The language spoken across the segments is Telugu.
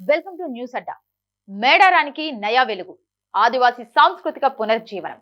Welcome to news Adda. మేడారానికి నయా వెలుగు ఆదివాసీ సాంస్కృతిక పునర్జీవనం.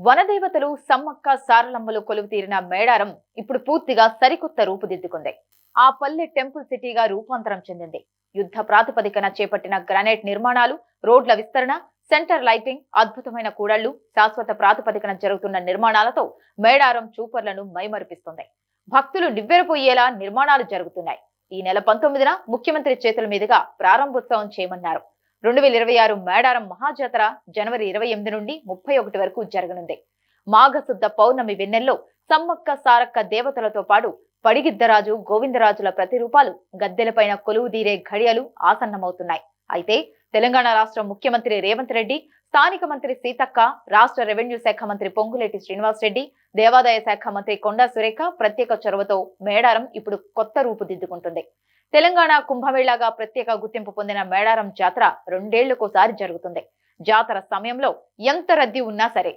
వనదేవతలు సమ్మక్క సారలమ్మలు కొలువు తీరిన మేడారం ఇప్పుడు పూర్తిగా సరికొత్త రూపుదిద్దుకుంది. ఆ పల్లె టెంపుల్ సిటీగా రూపాంతరం చెందింది. యుద్ధ ప్రాతిపదికన చేపట్టిన గ్రానైట్ నిర్మాణాలు రోడ్ల విస్తరణ సెంటర్ లైటింగ్ అద్భుతమైన కూడళ్ళు శాశ్వత ప్రాతిపదికన జరుగుతున్న నిర్మాణాలతో మేడారం చూపర్లను మైమరిపిస్తుంది. భక్తులు నివ్వెరపోయేలా నిర్మాణాలు జరుగుతున్నాయి. ఈ నెల పంతొమ్మిదిన ముఖ్యమంత్రి చేతుల మీదుగా ప్రారంభోత్సవం చేయమన్నారు. రెండు వేల ఇరవై ఆరు మేడారం మహాజాతర జనవరి ఇరవై ఎనిమిది నుండి ముప్పై ఒకటి వరకు జరగనుంది. మాఘశుద్ధ పౌర్ణమి వెన్నెల్లో సమ్మక్క సారక్క దేవతలతో పాటు పడిగిద్దరాజు గోవిందరాజుల ప్రతిరూపాలు గద్దెలపైన కొలువుదీరే ఘడియలు ఆసన్నమవుతున్నాయి. అయితే తెలంగాణ రాష్ట్ర ముఖ్యమంత్రి రేవంత్ రెడ్డి స్థానిక మంత్రి సీతక్క రాష్ట్ర రెవెన్యూ శాఖ మంత్రి పొంగులేటి శ్రీనివాస్ రెడ్డి దేవాదాయ శాఖ మంత్రి కొండా సురేఖ ప్రత్యేక చొరవతో మేడారం ఇప్పుడు కొత్త రూపుదిద్దుకుంటుంది. తెలంగాణ కుంభమేళాగా ప్రత్యేక గుర్తింపు పొందిన మేడారం జాతర రెండేళ్ళకోసారి జరుగుతుంది. జాతర సమయంలో ఎంత రద్దీ ఉన్నా సరే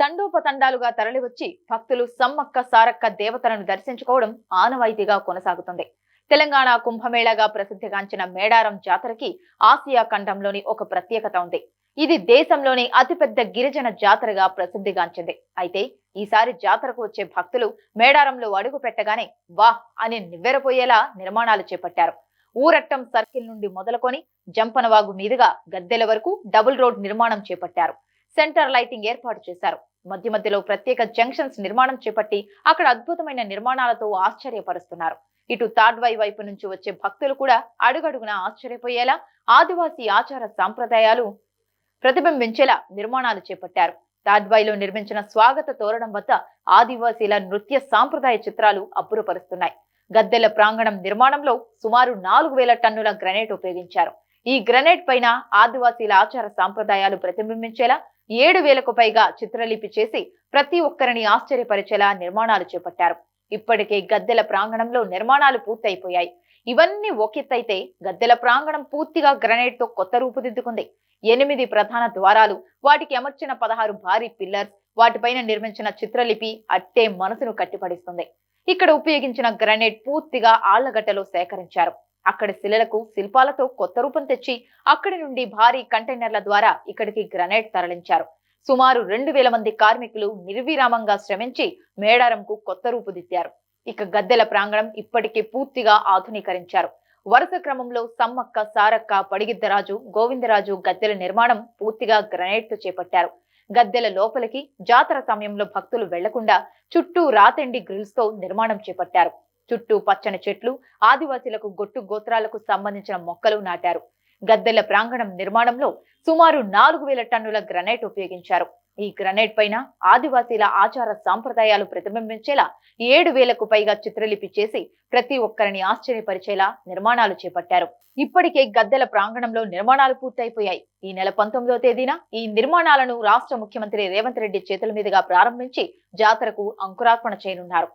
తండోపతండాలుగా తరలివచ్చి భక్తులు సమ్మక్క సారక్క దేవతలను దర్శించుకోవడం ఆనవాయితీగా కొనసాగుతుంది. తెలంగాణ కుంభమేళగా ప్రసిద్ధిగాంచిన మేడారం జాతరకి ఆసియా ఖండంలోని ఒక ప్రత్యేకత ఉంది. ఇది దేశంలోని అతిపెద్ద గిరిజన జాతరగా ప్రసిద్ధిగాంచింది. అయితే ఈసారి జాతరకు వచ్చే భక్తులు మేడారంలో అడుగు పెట్టగానే వాహ్ అని నివ్వెరపోయేలా నిర్మాణాలు చేపట్టారు. ఊరట్టం సర్కిల్ నుండి మొదలుకొని జంపనవాగు మీదుగా గద్దెల వరకు డబుల్ రోడ్ నిర్మాణం చేపట్టారు. సెంటర్ లైటింగ్ ఏర్పాటు చేశారు. మధ్య మధ్యలో ప్రత్యేక జంక్షన్స్ నిర్మాణం చేపట్టి అక్కడ అద్భుతమైన నిర్మాణాలతో ఆశ్చర్యపరుస్తున్నారు. ఇటు తాడ్వాయి వైపు నుంచి వచ్చే భక్తులు కూడా అడుగడుగున ఆశ్చర్యపోయేలా ఆదివాసీ ఆచార సాంప్రదాయాలు ప్రతిబింబించేలా నిర్మాణాలు చేపట్టారు. తాడ్వాయిలో నిర్మించిన స్వాగత తోరణం వద్ద ఆదివాసీల నృత్య సాంప్రదాయ చిత్రాలు అబ్బురపరుస్తున్నాయి. గద్దెల ప్రాంగణం నిర్మాణంలో సుమారు నాలుగు వేల టన్నుల గ్రనేట్ ఉపయోగించారు. ఈ గ్రనేట్ పైన ఆదివాసీల ఆచార సాంప్రదాయాలు ప్రతిబింబించేలా ఏడు వేలకు పైగా చిత్రలిపి చేసి ప్రతి ఒక్కరిని ఆశ్చర్యపరిచేలా నిర్మాణాలు చేపట్టారు. ఇప్పటికే గద్దెల ప్రాంగణంలో నిర్మాణాలు పూర్తయిపోయాయి. ఇవన్నీ ఒకెత్తైతే గద్దెల ప్రాంగణం పూర్తిగా గ్రనైట్తో కొత్త రూపుదిద్దుకుంది. ఎనిమిది ప్రధాన ద్వారాలు వాటికి అమర్చిన పదహారు భారీ పిల్లర్స్ వాటిపైన నిర్మించిన చిత్రలిపి అట్టే మనసును కట్టిపడిస్తుంది. ఇక్కడ ఉపయోగించిన గ్రనైట్ పూర్తిగా ఆళ్ళగడ్డలో సేకరించారు. అక్కడి శిలలకు శిల్పాలతో కొత్త రూపం తెచ్చి అక్కడి నుండి భారీ కంటైనర్ల ద్వారా ఇక్కడికి గ్రనైట్ తరలించారు. సుమారు రెండు వేల మంది కార్మికులు నిర్విరామంగా శ్రమించి మేడారంకు కొత్త రూపుదిద్దారు. ఇక గద్దెల ప్రాంగణం ఇప్పటికే పూర్తిగా ఆధునీకరించారు. వరుస క్రమంలో సమ్మక్క సారక్క పడిగిద్దరాజు గోవిందరాజు గద్దెల నిర్మాణం పూర్తిగా గ్రనైట్తో చేపట్టారు. గద్దెల లోపలికి జాతర సమయంలో భక్తులు వెళ్ళకుండా చుట్టూ రాతెండి గ్రిల్స్తో నిర్మాణం చేపట్టారు. చుట్టూ పచ్చని చెట్లు ఆదివాసీలకు గొట్టు గోత్రాలకు సంబంధించిన మొక్కలు నాటారు. గద్దెల ప్రాంగణం నిర్మాణంలో సుమారు నాలుగు వేల టన్నుల గ్రనైట్ ఉపయోగించారు. ఈ గ్రనైట్ పైన ఆదివాసీల ఆచార సాంప్రదాయాలు ప్రతిబింబించేలా ఏడు వేలకు పైగా చిత్రలిపి చేసి ప్రతి ఒక్కరిని ఆశ్చర్యపరిచేలా నిర్మాణాలు చేపట్టారు. ఇప్పటికే గద్దెల ప్రాంగణంలో నిర్మాణాలు పూర్తయిపోయాయి. ఈ నెల పంతొమ్మిదో తేదీన ఈ నిర్మాణాలను రాష్ట్ర ముఖ్యమంత్రి రేవంత్ రెడ్డి చేతుల మీదుగా ప్రారంభించి జాతరకు అంకురార్పణ చేయనున్నారు.